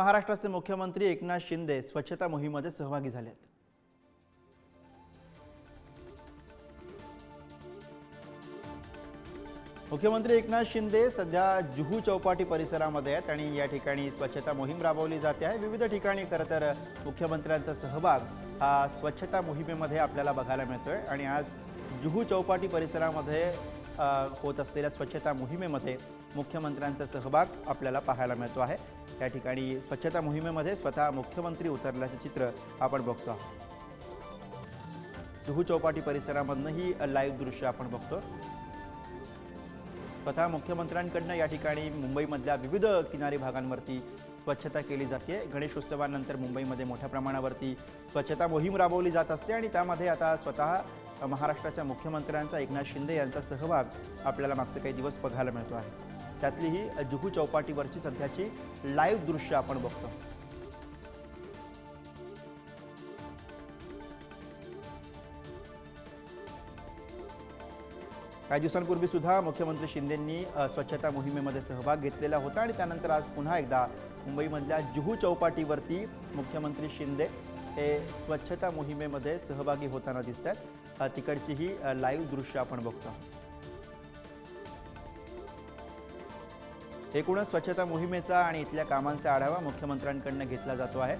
महाराष्ट्राचे मुख्यमंत्री एकनाथ शिंदे स्वच्छता मोहिमेमध्ये सहभागी झाले आहेत मुख्यमंत्री एकनाथ शिंदे सध्या जुहू चौपाटी परिसरामध्ये आहेत आणि या ठिकाणी स्वच्छता मोहीम राबवली जाते आहे. विविध ठिकाणी खरं तर मुख्यमंत्र्यांचा सहभाग हा स्वच्छता मोहिमेमध्ये आपल्याला बघायला मिळतोय. आणि आज जुहू चौपाटी परिसरामध्ये होत असलेल्या स्वच्छता मोहिमेमध्ये मुख्यमंत्र्यांचा सहभाग आपल्याला पाहायला मिळतो आहे. या ठिकाणी स्वच्छता मोहिमेमध्ये स्वतः मुख्यमंत्री उतरल्याचे चित्र आपण बघतो आहोत. जुहू चौपाटी परिसरामधनं ही लाईव्ह दृश्य आपण बघतो. स्वतः मुख्यमंत्र्यांकडनं या ठिकाणी मुंबईमधल्या विविध किनारी भागांवरती स्वच्छता केली जाते. गणेशोत्सवानंतर मुंबईमध्ये मोठ्या प्रमाणावरती स्वच्छता मोहीम राबवली जात असते आणि त्यामध्ये आता स्वतः महाराष्ट्राच्या मुख्यमंत्र्यांचा एकनाथ शिंदे यांचा सहभाग आपल्याला मागचे काही दिवस बघायला मिळतो आहे. त्यातली ही जुहू चौपाटीवरची सध्याची लाईव्ह दृश्य आपण बघतो. काही दिवसांपूर्वी सुद्धा मुख्यमंत्री शिंदेंनी स्वच्छता मोहिमेमध्ये सहभाग घेतलेला होता आणि त्यानंतर आज पुन्हा एकदा मुंबईमधल्या जुहू चौपाटीवरती मुख्यमंत्री शिंदे हे स्वच्छता मोहिमेमध्ये सहभागी होताना दिसत आहेत तिकडची ही लाईव्ह दृश्य आपण बघतो आहोत. एकूणच स्वच्छता मोहिमेचा आणि इथल्या कामांचा आढावा मुख्यमंत्र्यांकडनं घेतला जातो आहे